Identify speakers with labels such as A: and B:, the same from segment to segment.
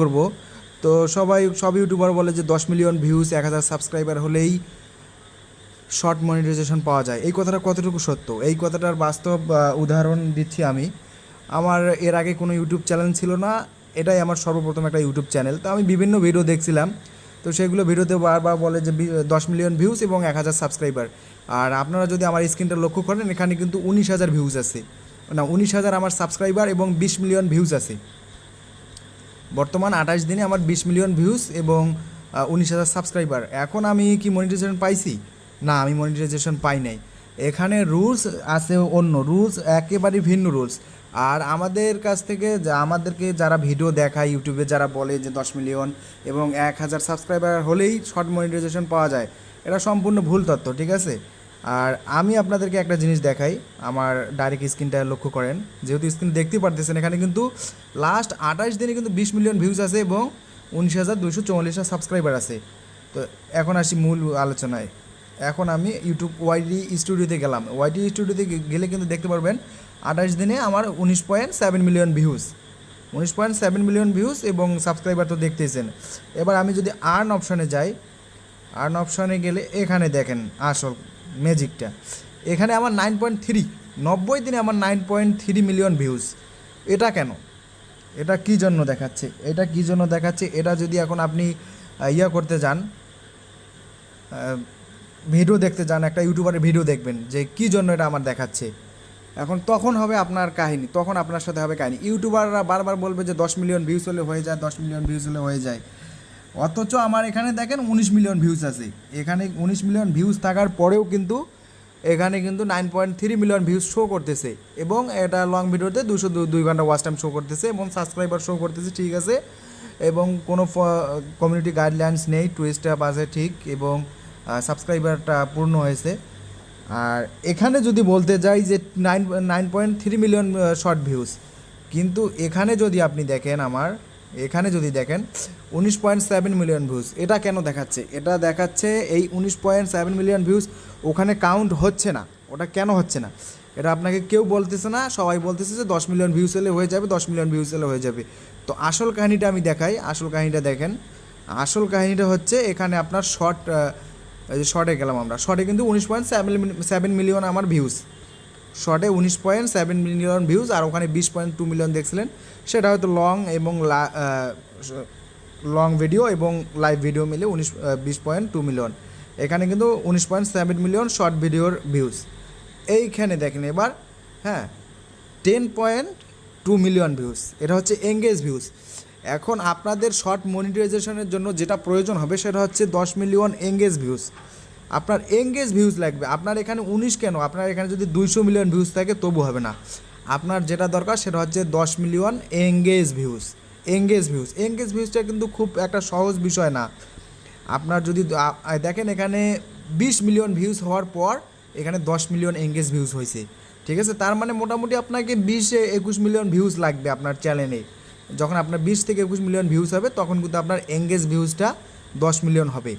A: করব। তো সবাই, সব ইউটিউবার বলে যে দশ মিলিয়ন ভিউজ এক হাজার সাবস্ক্রাইবার হলেই শর্ট মনিটাইজেশন পাওয়া যায়। এই কথাটা কতটুকু সত্য? এই কথাটার বাস্তব উদাহরণ দিচ্ছি আমি। আমার এর আগে কোনো ইউটিউব চ্যানেল ছিল না, এটাই আমার সর্বপ্রথম একটা ইউটিউব চ্যানেল। তো আমি বিভিন্ন ভিডিও দেখছিলাম, তো সেগুলো ভিডিওতে বারবার বলে যে দশ মিলিয়ন ভিউজ এবং এক হাজার সাবস্ক্রাইবার আর আপনারা যদি আমার স্ক্রিনটা লক্ষ্য করেন, এখানে কিন্তু উনিশ হাজার ভিউজ আছে। না, উনিশ হাজার আমার সাবস্ক্রাইবার এবং বিশ মিলিয়ন ভিউজ আছে। বর্তমান আঠাশ দিনে আমার বিশ মিলিয়ন ভিউজ এবং উনিশ হাজার সাবস্ক্রাইবার এখন আমি কি মনিটাইজেশন পাইছি? না, আমি মনিটাইজেশন পাই নাই। এখানে রুলস আছে অন্য রুলস একেবারেই ভিন্ন রুলস আর আমাদের কাছ থেকে যা- আমাদেরকে যারা ভিডিও দেখায় ইউটিউবে যারা বলে যে দশ মিলিয়ন এবং এক হাজার সাবস্ক্রাইবার হলেই শর্ট মনিটাইজেশন পাওয়া যায়, এটা সম্পূর্ণ ভুল তথ্য, ঠিক আছে? আর আমি আপনাদেরকে একটা জিনিস দেখাই। আমার ডাইরেক্ট স্ক্রিনটা লক্ষ্য করেন। যেহেতু স্ক্রিন দেখতে পারতেছেন, এখানে কিন্তু লাস্ট আঠাশ দিনে কিন্তু বিশ মিলিয়ন ভিউজ আছে এবং উনিশ হাজার দুশো চৌয়াল্লিশটা সাবস্ক্রাইবার আছে। তো এখন আসি মূল আলোচনায়। এখন আমি ইউটিউব ওয়াইডি স্টুডিওতে গেলাম। ওয়াইডি স্টুডিওতে গেলে কিন্তু দেখতে পারবেন, আঠাশ দিনে আমার উনিশ পয়েন্ট সেভেন মিলিয়ন ভিউজ উনিশ পয়েন্ট সেভেন মিলিয়ন ভিউজ এবং সাবস্ক্রাইবার তো দেখতেইছেন এবার আমি যদি আর্ন অপশানে যাই আর্ন অপশানে গেলে এখানে দেখেন আসল ম্যাজিকটা। এখানে আমার নাইন পয়েন্ট থ্রি নব্বই দিনে আমার nine point three million views এটা কেন? এটা কী জন্য দেখাচ্ছে? এটা কী জন্য দেখাচ্ছে? এটা যদি এখন আপনি ইয়া করতে যান ভিডিও দেখতে যান, একটা ইউটিউবারের ভিডিও দেখবেন যে কী জন্য এটা আমার দেখাচ্ছে। এখন তখন হবে আপনার কাহিনী, তখন আপনার সাথে হবে কাহিনী। ইউটিউবাররা বারবার বলবে যে দশ মিলিয়ন ভিউজ হলে হয়ে যায়, দশ মিলিয়ন ভিউজ হলে হয়ে যায়। অথচ আমার এখানে দেখেন উনিশ মিলিয়ন ভিউজ আছে। এখানে উনিশ মিলিয়ন ভিউজ থাকার পরেও কিন্তু এখানে কিন্তু nine point three million views show করতেছে এবং এটা লং ভিডিওতে দুশো দুই ঘণ্টা ওয়াচ টাইম শো করতেছে এবং সাবস্ক্রাইবার শো করতেছে, ঠিক আছে? এবং কোনো কমিউনিটি গাইডলাইন্স নেই টুইস্ট অ্যাপ আছে ঠিক এবং সাবস্ক্রাইবারটা পূর্ণ হয়েছে। আর এখানে যদি বলতে যাই যে nine nine point three million short views কিন্তু এখানে যদি আপনি দেখেন আমার এখানে যদি দেখেন, উনিশ পয়েন্ট সেভেন মিলিয়ন ভিউজ এটা কেন দেখাচ্ছে? এটা দেখাচ্ছে এই উনিশ পয়েন্ট সেভেন মিলিয়ন ভিউজ ওখানে কাউন্ট হচ্ছে না। ওটা কেন হচ্ছে না? এটা আপনাকে কেউ বলতেছে না, সবাই বলতেছে যে দশ মিলিয়ন ভিউজ হলে হয়ে যাবে, দশ মিলিয়ন ভিউজ হলে হয়ে যাবে। তো আসল কাহিনিটা আমি দেখাই, আসল কাহিনিটা দেখেন। আসল কাহিনিটা হচ্ছে এখানে আপনার শর্ট শর্টে গেলাম আমরা। শর্টে কিন্তু উনিশ পয়েন্ট সেভেন সেভেন মিলিয়ন আমার ভিউজ শর্টে উনিশ পয়েন্ট সেভেন মিলিয়ন ভিউজ আর ওখানে বিশ পয়েন্ট টু মিলিয়ন দেখছিলেন। সেটা হয়তো লং এবং লং ভিডিও এবং লাইভ ভিডিও মিলে উনিশ বিশ পয়েন্ট টু মিলিয়ন। এখানে কিন্তু উনিশ পয়েন্ট সেভেন মিলিয়ন শর্ট ভিডিওর ভিউজ এইখানে দেখেন এবার হ্যাঁ ten point two million views এটা হচ্ছে এঙ্গেজ ভিউজ এখন আপনাদের শর্ট মনিটাইজেশনের জন্য যেটা প্রয়োজন হবে সেটা হচ্ছে দশ মিলিয়ন এঙ্গেজ ভিউজ আপনার এঙ্গেজ ভিউজ লাগবে। আপনার এখানে উনিশ কেন? আপনার এখানে যদি দুইশো মিলিয়ন ভিউজ থাকে, তবু হবে না। আপনার যেটা দরকার, সেটা হচ্ছে দশ million engage views engage views engage ভিউজটা কিন্তু খুব একটা সহজ বিষয় না। আপনার যদি দেখেন এখানে বিশ মিলিয়ন ভিউজ হওয়ার পর, এখানে দশ মিলিয়ন এঙ্গেজ ভিউজ হয়েছে। ঠিক আছে? তার মানে মোটামুটি আপনাকে বিশ একুশ মিলিয়ন ভিউজ লাগবে আপনার চ্যানেলে যখন আপনার বিশ থেকে একুশ মিলিয়ন ভিউজ হবে, তখন কিন্তু আপনার এঙ্গেজ ভিউজটা দশ মিলিয়ন হবে।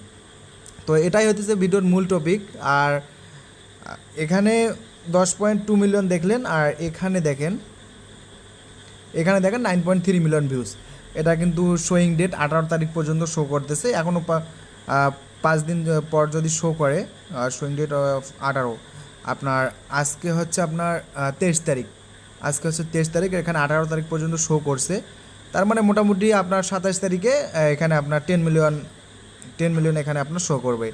A: তো এটাই হচ্ছে ভিডিওর মূল টপিক আর এখানে দশ পয়েন্ট টু মিলিয়ন দেখলেন, আর এখানে দেখেন এখানে দেখেন nine point three million views এটা কিন্তু শোয়িং ডেট আঠারো তারিখ পর্যন্ত শো করতেছে এখনও পাঁচ দিন পর যদি শো করে শোয়িং ডেট আঠারো। আপনার আজকে হচ্ছে আপনার তেইশ তারিখ। আজকে হচ্ছে তেইশ তারিখ, এখানে আঠারো তারিখ পর্যন্ত শো করছে। তার মানে মোটামুটি আপনার সাতাশ তারিখে এখানে আপনার টেন মিলিয়ন টেন মিলিয়ন এখানে আপনার শো করবে।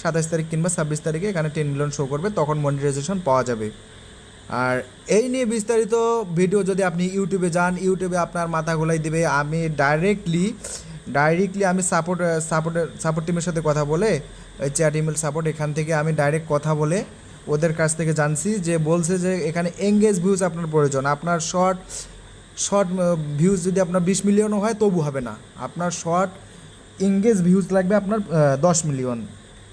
A: সাতাশ তারিখ কিংবা ছাব্বিশ তারিখে এখানে টেন মিলিয়ন শো করবে, তখন মনিটাইজেশন পাওয়া যাবে। আর এই নিয়ে বিস্তারিত ভিডিও যদি আপনি ইউটিউবে যান, ইউটিউবে আপনার মাথা গোলাই দিবে। আমি ডাইরেক্টলি ডাইরেক্টলি আমি সাপোর্ট সাপোর্ট সাপোর্ট টিমের সাথে কথা বলে চ্যাট ইমেল সাপোর্ট এখান থেকে আমি ডাইরেক্ট কথা বলে ওদের কাছ থেকে জানছি যে বলছে যে এখানে এঙ্গেজ ভিউজ আপনার প্রয়োজন। আপনার শর্ট শর্ট ভিউজ যদি আপনার বিশ মিলিয়নও হয় তবু হবে না। আপনার শর্ট এঙ্গেজ ভিউজ লাগবে আপনার দশ মিলিয়ন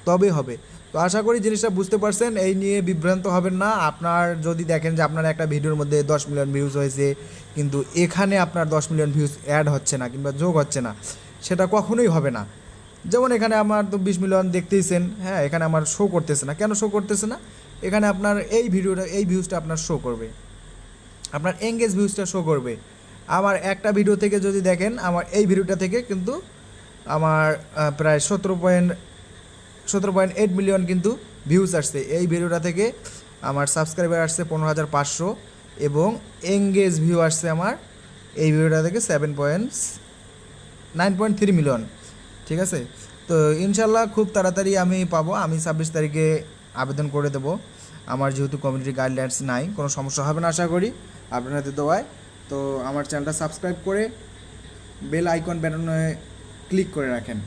A: তবে হবে। তো আশা করি জিনিসটা বুঝতে পারছেন, এই নিয়ে বিভ্রান্ত হবেন না। আপনার যদি দেখেন যে আপনার একটা ভিডিওর মধ্যে দশ মিলিয়ন ভিউজ হয়েছে, কিন্তু এখানে আপনার দশ মিলিয়ন ভিউজ অ্যাড হচ্ছে না কিংবা যোগ হচ্ছে না, সেটা কখনোই হবে না। যেমন এখানে আমার তো বিশ মিলিয়ন দেখতেইছেন হ্যাঁ এখানে আমার শো করতেছে না। কেন শো করতেছে না? এখানে আপনার এই ভিডিওটা, এই ভিউজটা আপনার শো করবে। আপনার এঙ্গেজ ভিউজটা শো করবে। আমার একটা ভিডিও থেকে যদি দেখেন, আমার এই ভিডিওটা থেকে কিন্তু আমার প্রায় সতেরো পয়েন্ট সতেরো পয়েন্ট এইট মিলিয়ন কিন্তু ভিউজ আসছে। এই ভিডিওটা থেকে আমার সাবস্ক্রাইবার আসছে পনেরো হাজার পাঁচশো এবং এঙ্গেজ ভিউ আসছে আমার এই ভিডিওটা থেকে seven point nine point three million ঠিক আছে? তো ইনশাল্লাহ খুব তাড়াতাড়ি আমি পাবো। আমি ছাব্বিশ তারিখে আবেদন করে দেবো। আমার যেহেতু কমিউনিটি গাইডলাইন্স নাই, কোনো সমস্যা হবে না আশা করি। আপনাদের দোয়ায়। তো আমার চ্যানেলটা সাবস্ক্রাইব করে বেল আইকন বাটনে ক্লিক করে রাখেন।